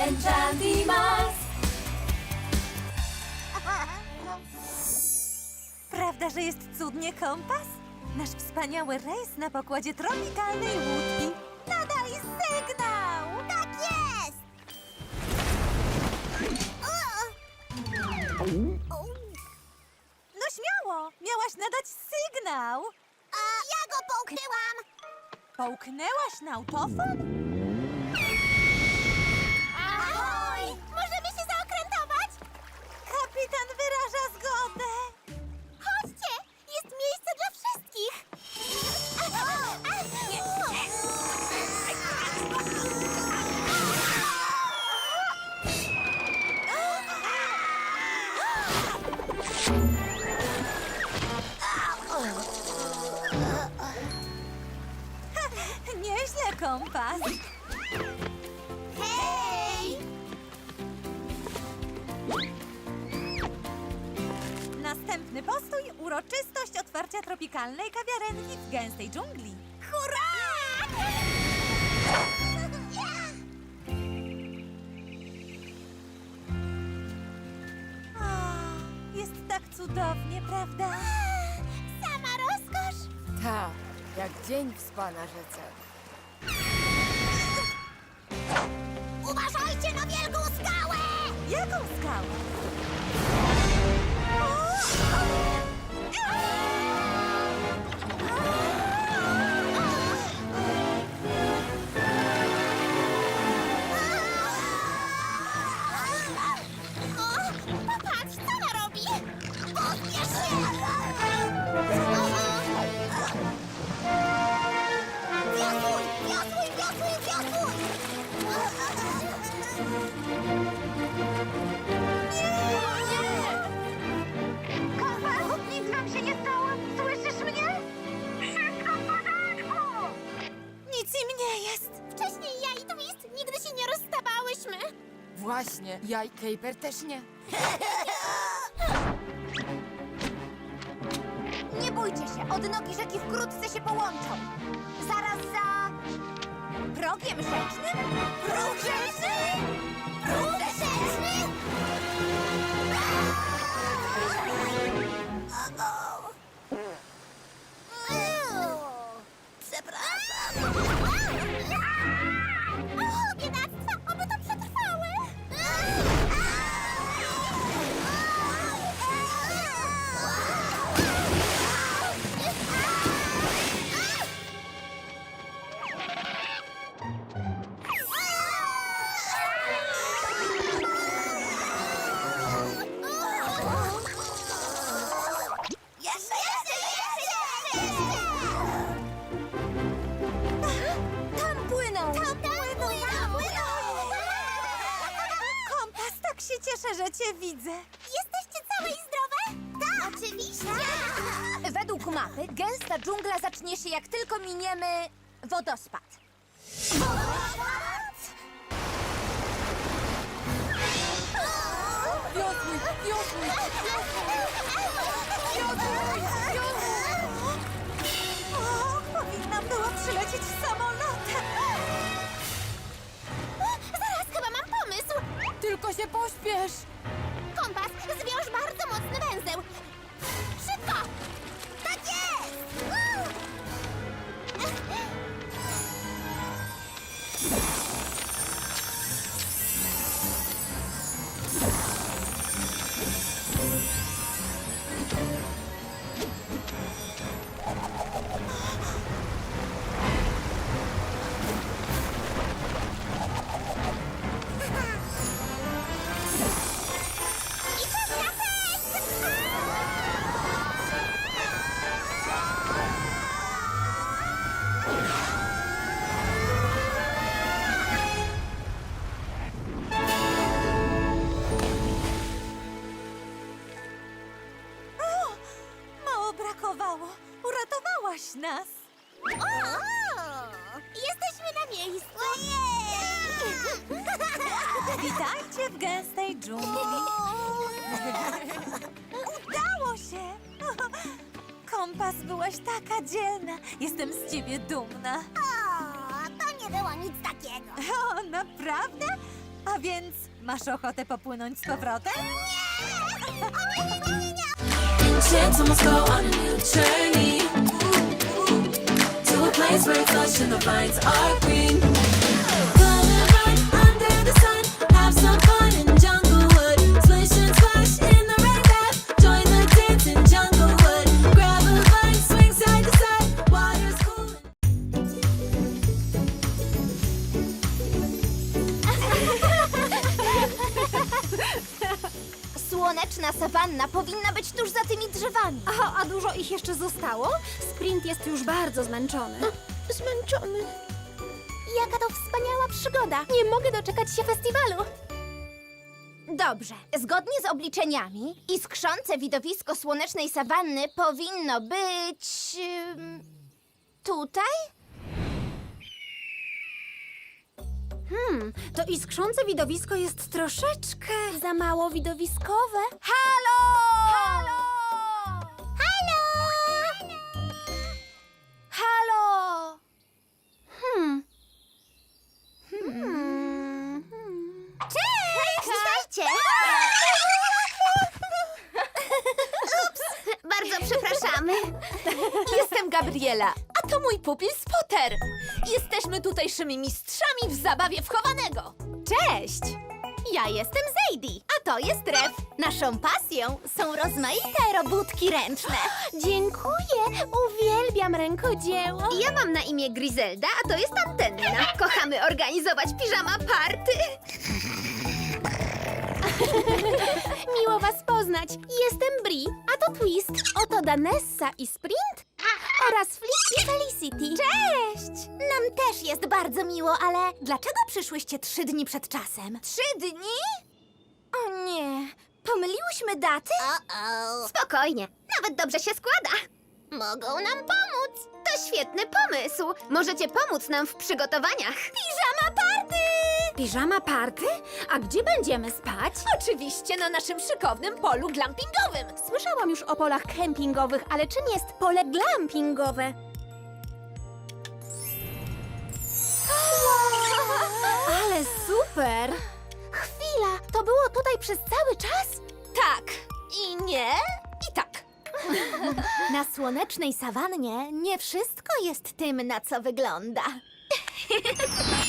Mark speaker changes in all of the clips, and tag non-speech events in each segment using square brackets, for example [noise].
Speaker 1: Enchantimals. [laughs]
Speaker 2: Prawda, że jest cudnie kompas? Nasz wspaniały rejs na pokładzie tropikalnej łódki. Nadaj sygnał!
Speaker 3: Tak jest!
Speaker 2: No śmiało! Miałaś nadać sygnał!
Speaker 3: A ja go połknęłam!
Speaker 2: Połknęłaś na tropikalnej kawiarenki w gęstej dżungli.
Speaker 3: Hurra!
Speaker 2: O, jest tak cudownie, prawda?
Speaker 3: Sama rozkosz!
Speaker 1: Tak, jak dzień w spa na rzece.
Speaker 3: Ja i
Speaker 1: Caper też nie.
Speaker 3: Nie bójcie się, odnogi rzeki wkrótce się połączą. Zaraz za... Progiem rzecznym? Próg rzeczny?
Speaker 2: Widzę.
Speaker 3: Jesteście całe i zdrowe? Tak! Oczywiście!
Speaker 4: Według mapy gęsta dżungla zacznie się jak tylko miniemy wodospad.
Speaker 1: Wiosłuj, wiosłuj!
Speaker 2: O, powinnam była przylecieć samolotem.
Speaker 3: Zaraz chyba mam pomysł!
Speaker 1: Tylko się pośpiesz!
Speaker 3: Kompas, zwiąż bardzo mocny węzeł!
Speaker 2: Byłaś taka dzielna. Jestem z ciebie dumna.
Speaker 3: O, to nie było nic takiego.
Speaker 2: O, naprawdę?
Speaker 5: A więc masz ochotę popłynąć z powrotem?
Speaker 2: Chance almost go on a new journey to a place where lush and the vines are green.
Speaker 3: Sawanna powinna być tuż za tymi drzewami.
Speaker 6: A, a dużo ich jeszcze zostało? Sprint jest już bardzo zmęczony. Zmęczony. Jaka to wspaniała przygoda. Nie mogę doczekać się festiwalu.
Speaker 3: Dobrze. Zgodnie z obliczeniami, iskrzące widowisko słonecznej sawanny powinno być. tutaj?
Speaker 6: Hmm, to iskrzące widowisko jest troszeczkę za mało widowiskowe.
Speaker 3: Halo! Halo! Halo! Halo!
Speaker 6: Hmm.
Speaker 3: Hmm. Cześć! Witajcie! Ups, bardzo przepraszamy.
Speaker 7: Jestem Gabriela, to mój pupil Spotter. Jesteśmy tutejszymi mistrzami w zabawie wchowanego.
Speaker 3: Cześć! Ja jestem Zadie, a to jest Rew. Naszą pasją są rozmaite robótki ręczne. [gasps]
Speaker 6: Dziękuję, uwielbiam rękodzieło.
Speaker 3: Ja mam na imię Grizelda, a to jest Antenna. [laughs] Kochamy organizować piżama party. [laughs]
Speaker 6: Miło was poznać. Jestem Bri, a to Twist. Oto Danessa i Sprint oraz Flip i Felicity.
Speaker 3: Cześć! Nam też jest bardzo miło, ale dlaczego przyszłyście trzy dni przed czasem? Trzy dni? O nie, pomyliłyśmy daty? Spokojnie, nawet dobrze się składa. Mogą nam pomóc. To świetny pomysł. Możecie pomóc nam w przygotowaniach. Piżama party!
Speaker 6: Piżama party? A gdzie będziemy spać?
Speaker 7: Oczywiście na naszym szykownym polu glampingowym.
Speaker 6: Słyszałam już o polach kempingowych, ale czym jest pole glampingowe? [laughs] Ale super! Chwila, to było tutaj przez cały czas?
Speaker 7: Tak i nie i tak. [laughs]
Speaker 3: Na słonecznej sawannie nie wszystko jest tym, na co wygląda. [laughs]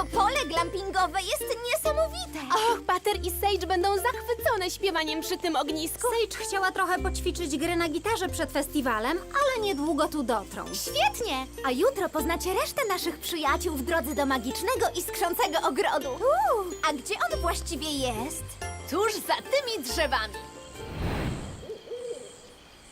Speaker 3: To pole glampingowe jest niesamowite.
Speaker 6: Och, Pater i Sage będą zachwycone śpiewaniem przy tym ognisku. Sage chciała trochę poćwiczyć grę na gitarze przed festiwalem, ale niedługo tu dotrą.
Speaker 3: Świetnie! A jutro poznacie resztę naszych przyjaciół w drodze do magicznego iskrzącego ogrodu. A gdzie on właściwie jest?
Speaker 7: Tuż za tymi drzewami.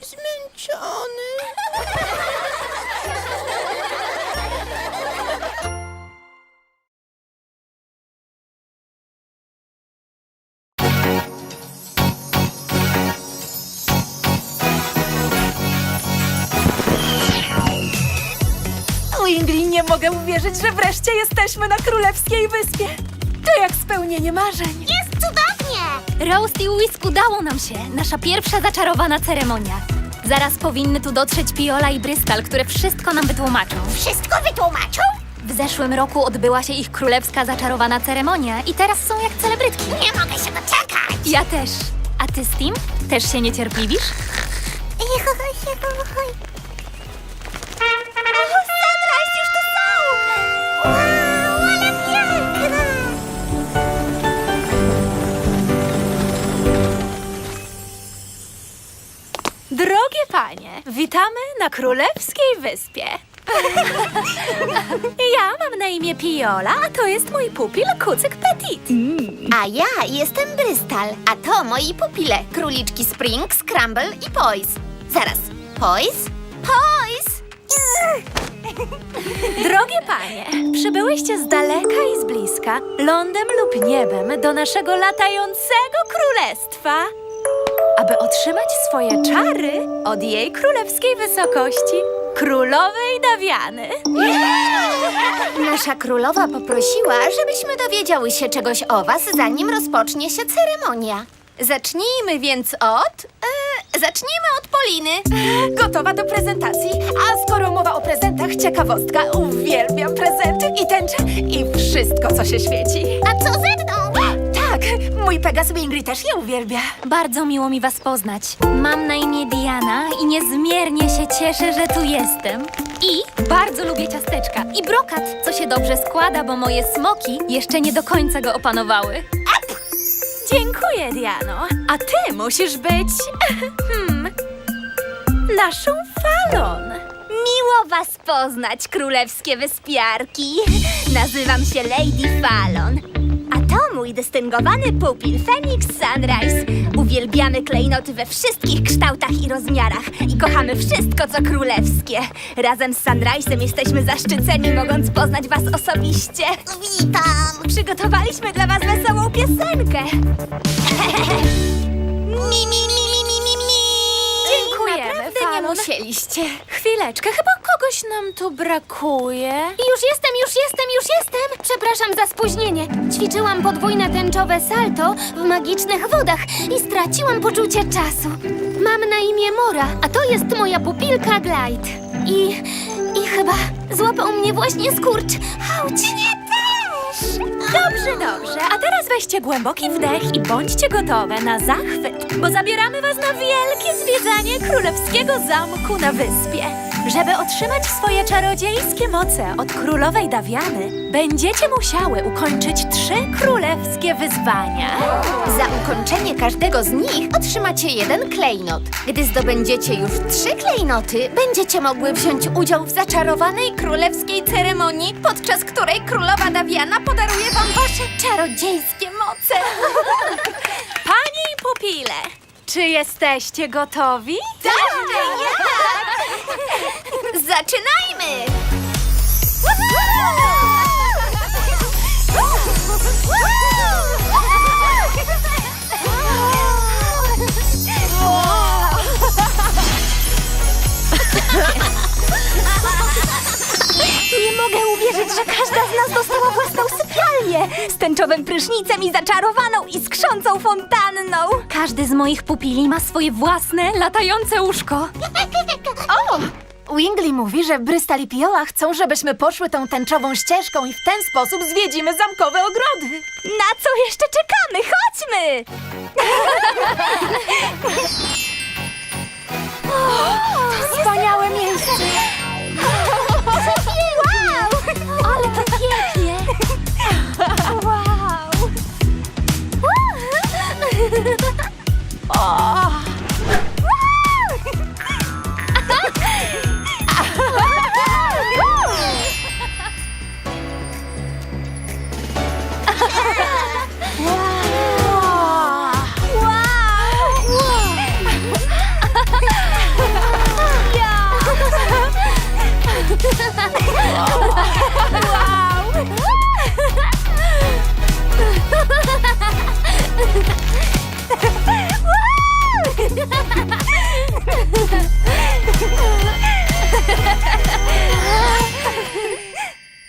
Speaker 6: Zmęczony. [laughs]
Speaker 1: mogę uwierzyć, że wreszcie jesteśmy na Królewskiej Wyspie. To jak spełnienie marzeń.
Speaker 3: Jest cudownie!
Speaker 8: Roast i Whisk udało nam się. Nasza pierwsza zaczarowana ceremonia. Zaraz powinny tu dotrzeć Piola i Brystal, które wszystko nam wytłumaczą.
Speaker 3: Wszystko wytłumaczą?
Speaker 8: W zeszłym roku odbyła się ich królewska zaczarowana ceremonia i teraz są jak celebrytki.
Speaker 3: Nie mogę się doczekać!
Speaker 8: Ja też. A ty, Steam? Też się niecierpliwisz? Witamy na Królewskiej Wyspie. [laughs] ja mam na imię Piola, a to jest mój pupil Kucyk Petit.
Speaker 3: A ja jestem Brystal, a to moi pupile, króliczki Spring, Scramble i Poise. Zaraz, Poise? Poise! [laughs]
Speaker 8: Drogie panie, przybyłyście z daleka i z bliska, lądem lub niebem do naszego latającego królestwa, aby otrzymać swoje czary od jej królewskiej wysokości, królowej Dawiany.
Speaker 3: Nasza królowa poprosiła, żebyśmy dowiedziały się czegoś o was, zanim rozpocznie się ceremonia. Zacznijmy więc od... E, zacznijmy od Poliny.
Speaker 1: Gotowa do prezentacji. A skoro mowa o prezentach, ciekawostka. Uwielbiam prezenty i tęczę i wszystko wszystko, co się świeci.
Speaker 3: A co ze mną?
Speaker 1: Tak, mój Pegas Wingry też je uwielbia.
Speaker 8: Bardzo miło mi was poznać. Mam na imię Diana i niezmiernie się cieszę, że tu jestem. I bardzo lubię ciasteczka i brokat, co się dobrze składa, bo moje smoki jeszcze nie do końca go opanowały. Dziękuję, Diano. A ty musisz być... [laughs] hmm... naszą falon.
Speaker 3: Miło was poznać, królewskie wyspiarki. Nazywam się Lady Fallon. Mój dystyngowany pupil Phoenix Sunrise. Uwielbiamy klejnoty we wszystkich kształtach i rozmiarach i kochamy wszystko, co królewskie. Razem z Sunrise'em jesteśmy zaszczyceni, mogąc poznać was osobiście. Witam! Przygotowaliśmy dla was wesołą piosenkę. [laughs] mi, mi, mi,
Speaker 8: musieliście. Chwileczkę, chyba kogoś nam tu brakuje.
Speaker 4: Już jestem, już jestem, już jestem! Przepraszam za spóźnienie. Ćwiczyłam podwójne tęczowe salto w magicznych wodach i straciłam poczucie czasu. Mam na imię Mora, a to jest moja pupilka Glide. I... i chyba złapał mnie właśnie skurcz. Auć! Mnie też!
Speaker 8: Dobrze, dobrze. A teraz weźcie głęboki wdech i bądźcie gotowe na zachwyt, bo zabieramy was na wielkie zwiedzanie królewskiego zamku na wyspie. Żeby otrzymać swoje czarodziejskie moce od królowej Dawiany, będziecie musiały ukończyć trzy królewskie wyzwania.
Speaker 3: Za ukończenie każdego z nich otrzymacie jeden klejnot. Gdy zdobędziecie już trzy klejnoty, będziecie mogły wziąć udział w zaczarowanej królewskiej ceremonii, podczas której królowa Dawiana podaruje wam wasze czarodziejskie moce. [laughs]
Speaker 8: Panie i pupile, czy jesteście gotowi?
Speaker 3: Zaczynajmy! Nie mogę uwierzyć, że każda z nas dostała własną sypialnię z tęczowym prysznicem i zaczarowaną i skrzącą fontanną.
Speaker 8: Każdy z moich pupili ma swoje własne, latające łóżko.
Speaker 1: Wingley mówi, że Brystal i Piola chcą, żebyśmy poszły tą tęczową ścieżką i w ten sposób zwiedzimy zamkowe ogrody.
Speaker 3: Na co jeszcze czekamy? Chodźmy! [laughs]
Speaker 1: Wspaniałe miejsce!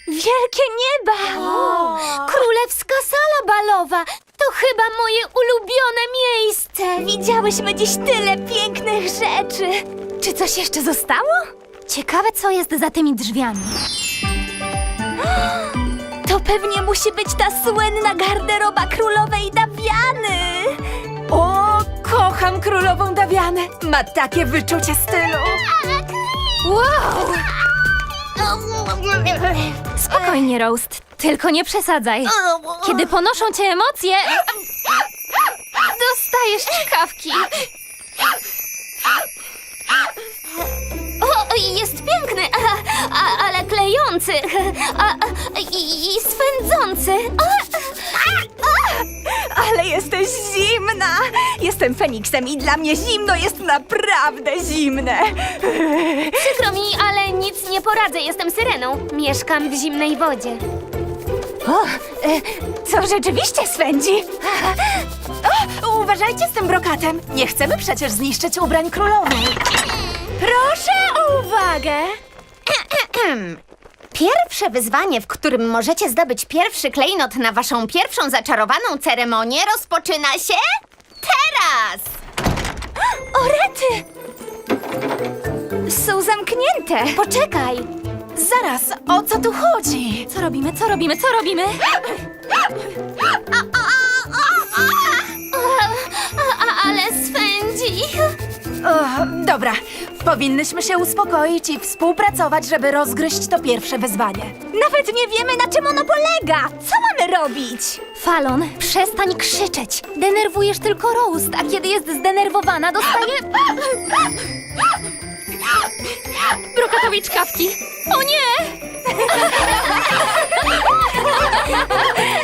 Speaker 3: Wielkie nieba!
Speaker 4: Królewska sala balowa! To chyba moje ulubione miejsce!
Speaker 3: Widziałyśmy dziś tyle pięknych rzeczy. Czy coś jeszcze zostało?
Speaker 8: Ciekawe, co jest za tymi drzwiami. [gasps]
Speaker 3: To pewnie musi być ta słynna garderoba królowej Dawiany.
Speaker 1: O, kocham królową Dawianę! Ma takie wyczucie stylu!
Speaker 8: Wow! Spokojnie, Roast. Tylko nie przesadzaj. Kiedy ponoszą cię emocje, dostajesz czkawki. [laughs]
Speaker 4: a, a, i, i swędzący. A,
Speaker 1: Ale jesteś zimna! Jestem Feniksem i dla mnie zimno jest naprawdę zimne! [laughs]
Speaker 4: przykro mi, ale nic nie poradzę. Jestem syreną. Mieszkam w zimnej wodzie.
Speaker 1: O, e, co rzeczywiście swędzi? O, uważajcie z tym brokatem! Nie chcemy przecież zniszczyć ubrań królowej!
Speaker 3: Proszę o uwagę. [clears throat] Pierwsze wyzwanie, w którym możecie zdobyć pierwszy klejnot na waszą pierwszą zaczarowaną ceremonię, rozpoczyna się teraz! O, rety! Są zamknięte.
Speaker 4: Poczekaj.
Speaker 1: Zaraz, o co tu chodzi?
Speaker 8: Co robimy, co robimy, co robimy? A, a, ale swędzi.
Speaker 1: O, dobra, powinnyśmy się uspokoić i współpracować, żeby rozgryźć to pierwsze wyzwanie.
Speaker 3: Nawet nie wiemy, na czym ono polega! Co mamy robić?
Speaker 8: Falon, przestań krzyczeć! Denerwujesz tylko Roast, a kiedy jest zdenerwowana, dostaje... Brokatowi czkawki! O nie! [laughs]